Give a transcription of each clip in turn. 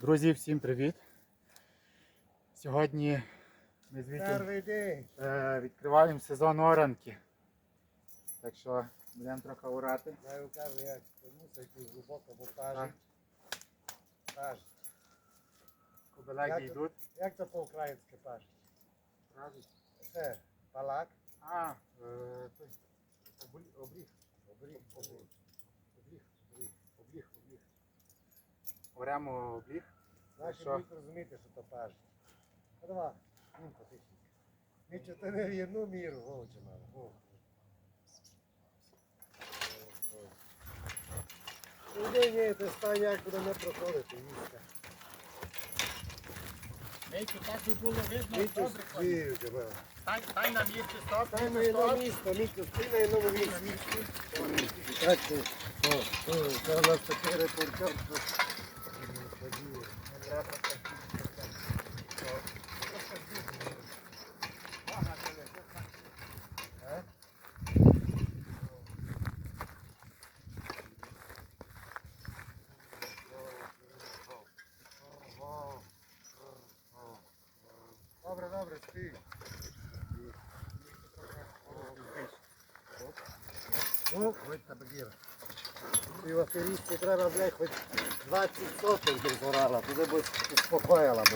Друзі, всім привіт! Сьогодні ми з Вітєм Перший день. е, відкриваємо сезон оранки. Так що будемо трохи орати. Я кажу, як мусить глибоко, бо. Пажі. Як- йдуть. Як це по-українськи пажі? Це палак, А, е, обріг, обріг, обріг, обріг, обріг, обріг, Оремо обріг. Наші Що? будуть розуміти, що то пажі. Ну давай, ну потихеньку. Ти не в одну міру, вовче. О, о. Ні, ні, ти стань, як буде не проходити, війська. Мейчу, так би було видно, Вітю добре. стою тебе. Стань, стань на місці, стоп, Дай на стоп. одно місто, Мітю, стій на одному місці. Так, ти. О, о, це у нас такий репортер. Добре, добре, стій. Ну, будь та багіра. Ти в аферісті треба, блядь, хоч 20 сотень дозорала, туди б успокоїла б.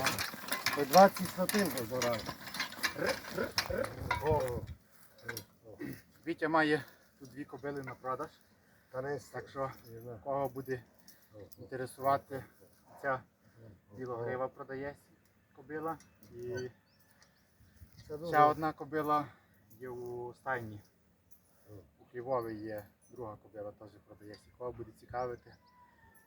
Хоч 20 сотень дозорала. Вітя має тут дві кобили на продаж. Так що кого буде інтересувати, ця білогрива продається кобила. І ще одна кобила є у стайні. У Львові є друга кобила, теж продається. Кого буде цікавити,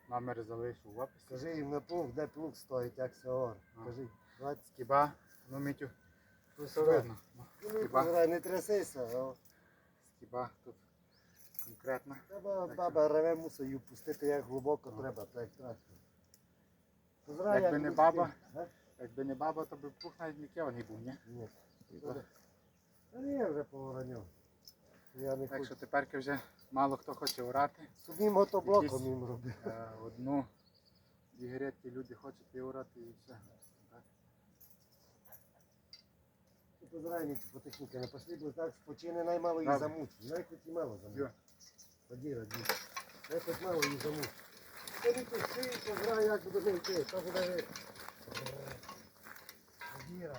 номер залишу в описі. Скажи їм на плуг, де плуг стоїть, як це ор. Скажи, 20 Скіба, ну Мітю, тут все видно. Ну, Ну, Скіба, не трясися. скіба тут конкретно. Треба баба реве мусить її пустити, як глибоко треба, так як треба. Якби не баба. Якби не баба, то би пух навіть не кеваний був, ні? Ні. Так. Та ні, я вже повороню. Я не Так хочу. що тепер вже мало хто хоче орати. Собі мотоблоком їм робив. Е, Одну дві грядки люди хочуть і орати і все. Так. Ти позирай, по техніці не пошли, так спочине наймало її Добре. замучить. Най хоч і мало Йо. замучить. Ході, роді. Най хоч мало її замучить. Ти не пусти, позирай, як буде йти. То буде ви. Ході,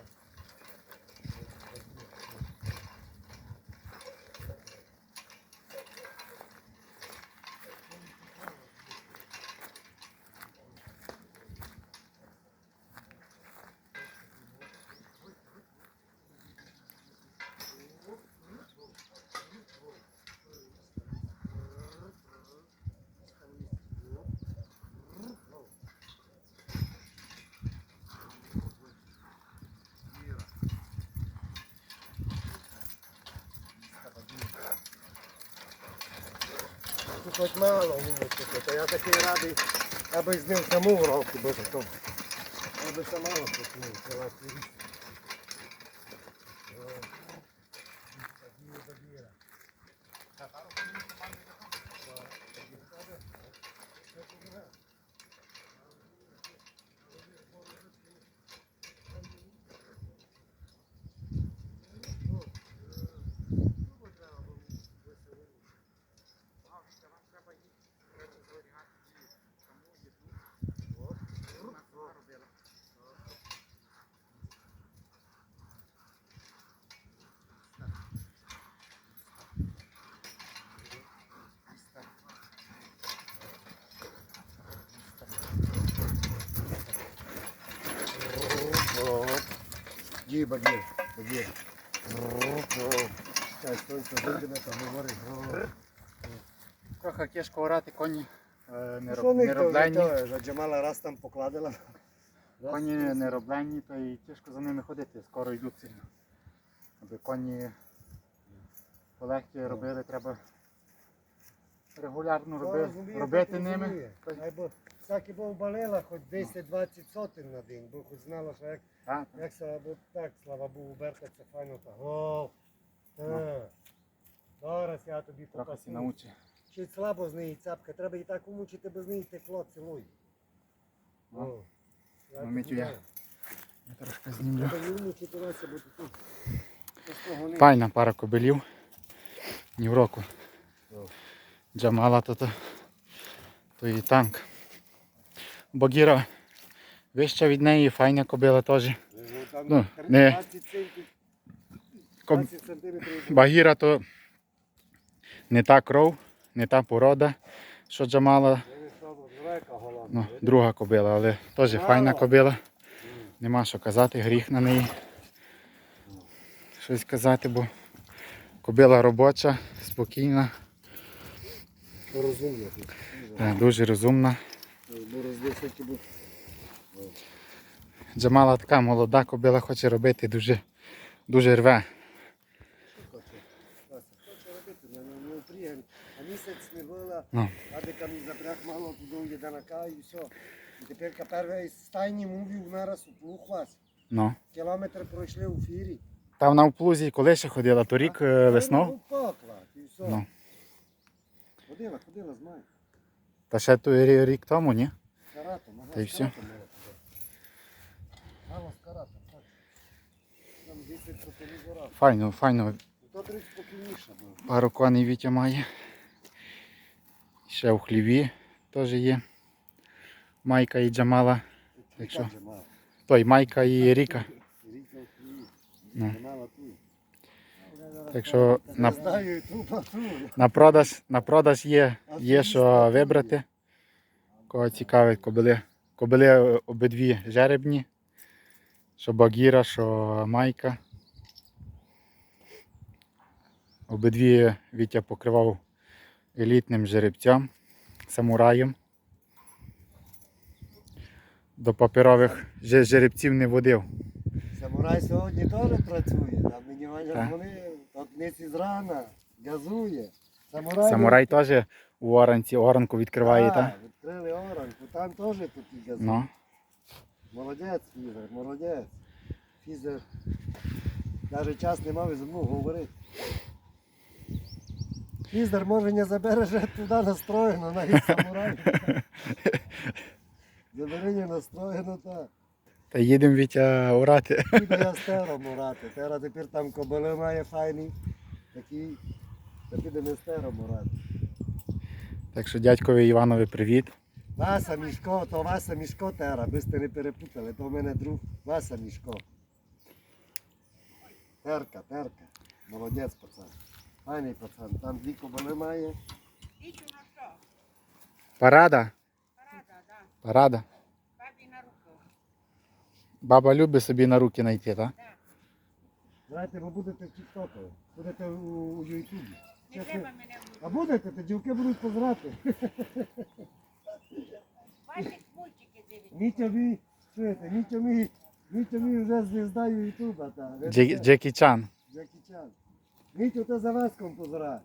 хоч мало вимучити, то я такий радий, аби з ним саму в року, бо то. Я би почнув, Ді, багір, багір. Так, сонце вийде, там говорить. Трохи кішко орати, коні е, не, роб, не роблені. Джамала раз там покладила. Коні не роблені, то і тяжко за ними ходити, скоро йдуть сильно. Аби коні полегкі робили, треба регулярно роби, робити ними. Розуміє. Ай, бо всякі вбалила хоч 10-20 сотень на день, бо хоч знала, що як, Так, так. як або так, слава Богу, Берта, це файно так. О, Ну. Зараз я тобі Трохи сі покажу. научи. Чуть слабо з неї цапка, треба і так умучити, бо з неї текло цілуй. Ну. О, Я Ну, тобі я- даю. Я трошки знімлю. Треба юрну чіпуватися, бо ти тут. Не- Файна пара кобилів. Ні в року. Джамала то, то, то і танк. Багіра вища від неї, файна кобила теж. Ну, не- 20 Коб... Багіра то не та кров, не та порода, що Джамала. Ну, друга кобила, але теж файна кобила. Нема що казати, гріх на неї. Щось казати, бо кобила робоча, спокійна, е, дуже розумна. Джамала така молода кобила хоче робити, дуже, дуже рве. Не упрігань. А місяць не була, Ну. Адика мені запряг мало туди єданака і все. І тепер перший стайні мувів нараз у плуг вас. Ну. Кілометр пройшли у фірі. Та вона в плузі коли ще ходила, торік е, весною. Ну. Ну. Ходила, ходила, знаю. Та ще той рік тому, ні? Каратом, ага, Та й туди. Мало з каратом, так. Там 10 сотень гора. Файно, файно. Спокійніше було. Пару коней Вітя має. Ще в хліві теж є. Майка і Джамала. Так що? Там же мало. Той Майка і Ріка. Ріка в Києві. Ну. Мала тут. Так що на, на продаж, на продаж є, є що вибрати. Кого цікавить кобили. Кобили обидві жеребні. Що Багіра, що Майка. Обидві Вітя покривав елітним жеребцям, самураєм. До паперових жеребців не водив. Самурай сьогодні теж працює. Там мені Ваня От ниці зрана, газує. Самурай, Самурай теж у оранці оранку відкриває, Так, так? Відкрили оранку, там теж тут газує. Ну. Молодець, Фізер, молодець. Фізер. Навіть час не мав і зі мною говорити. Фізер може не забереже туди настроєно, навіть самурай. Забереження настроєно так. Та їдемо Вітя орати. Піду я з Тером урати. Тера тепер там кобили має файний. Такий. Та підемо з Тером урати. Так що дядькові Іванові привіт. Васа Мішко, то Васа Мішко Тера, ви сте не перепутали, то в мене друг Васа Мішко. Терка, терка. Молодець пацан. Файний пацан. Там дві кобили має. Парада. Парада, да. Парада. Баба любить собі на руки знайти, так? Знаєте, ви будете в Тіктоку, будете у, у Ютубі. Не треба мене А будете, то дівки будуть позирати. Бачиш, мультики дивиться. Мітя мій, чуєте, Мітя мій, Мітя мій вже звізда Ютуба. Та. Ви Джекі, Чан. Джекі Чан. Мітя, то за Васком позирає.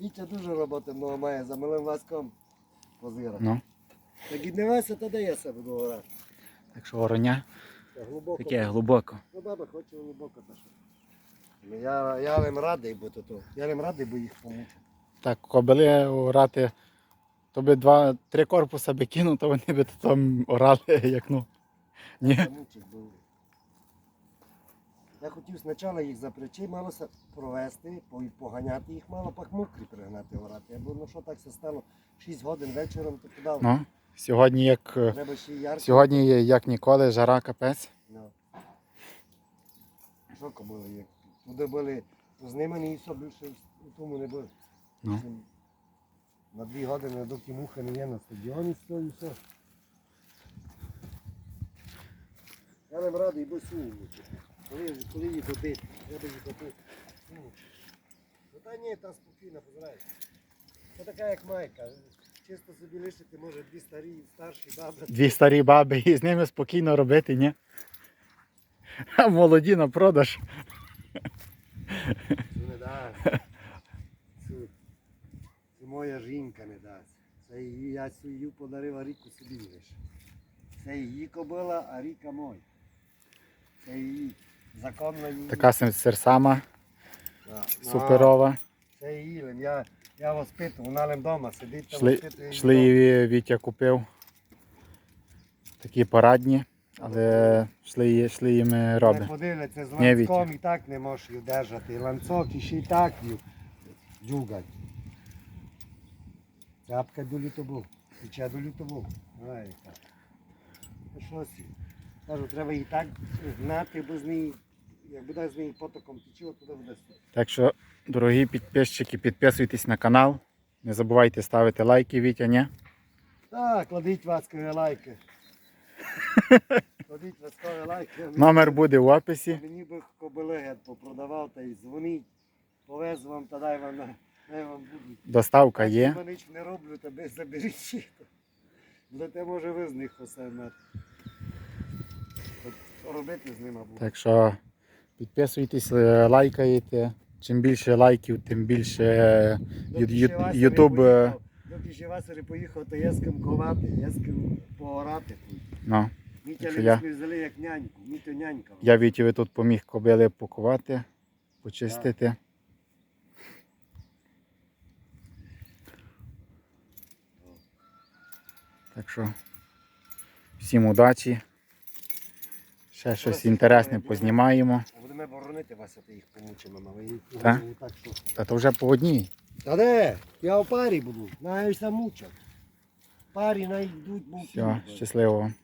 Мітя дуже роботи много має, за малим Васком позира. Ну. Так і не Вася, то де я себе буду грати. Так що вороня Глибоко. таке глибоко. Ну, баба хоче глибоко та що. Ну, Я, я їм радий, бо то, то. Я їм радий, бо їх помучу. Так, кобили орати, то би два, три корпуса би кинув, то вони би там орали, як ну. Ні. Бо... Я хотів спочатку їх запрячи, мало се провести, поганяти їх, мало пак мокрі пригнати орати. Бо ну що так все стало 6 годин вечором, то куди? Ну, сьогодні як, е, ще сьогодні є, як ніколи, жара капець. Ну. Що були, як туди були знімані і все більше у тому не було. Ну. На дві години, доки муха не є на стадіоні, то і все. Я не радий, бо сумую. Коли, коли її добити, треба її добити. Ну, ну та ні, та спокійно, позираєш. Це така як майка. Чисто собі лишити може дві старі, старші баби. Дві старі баби і з ними спокійно робити, ні? А молоді на продаж. Цю не дасть. Цю моя жінка не дасть. Це її, я цю подарив, а ріку собі лише. Це її кобила, а ріка моя. Це її законна її. Така серсама, суперова. Це її, лим. я, я воспитую, вона лим вдома сидить та Шли, воспитує шли її Вітя купив. Такі парадні. Але йшли, її- йшли їм Не роби. подивляться з Ні, Вітя. ланцом і так не можеш її держати. Ланцок і ще й так її дюгать. Цяпка до літобу. Тече до літобу. Ай, так. Сі? Кажу, треба її так гнати, бо з неї, як буде з неї потоком от туди буде сюди. Так що, дорогі підписчики, підписуйтесь на канал. Не забувайте ставити лайки, Вітя, ні? Так, кладіть васкові лайки. Кладіть васкові лайки. Номер буде в описі. Мені би кобелегет попродавав та й дзвоніть. Повез вам та дай вам, на- дай вам будуть. Доставка є. Я ніч не роблю, тебе заберіть ще. Будете може ви з них мати. Робити з ними буде? Так що підписуйтесь, е, лайкаєте. Чим більше лайків, тим більше Ютуб, не Доки ще Василь поїхав, то є з ким ковати, є з ким поорати. ну, Мітя Якщо Ліс я- взяли як няньку. Мітя нянька. я Вітєві тут поміг кобили пакувати, почистити. Так що всім удачі. Ще щось інтересне познімаємо. А будемо боронити Вася, ти їх помучимо, але їх Так? так що. Та то вже по одній. Та де? Я у парі буду. Навіть сам. Парі найдуть був. Все, щасливо. вам.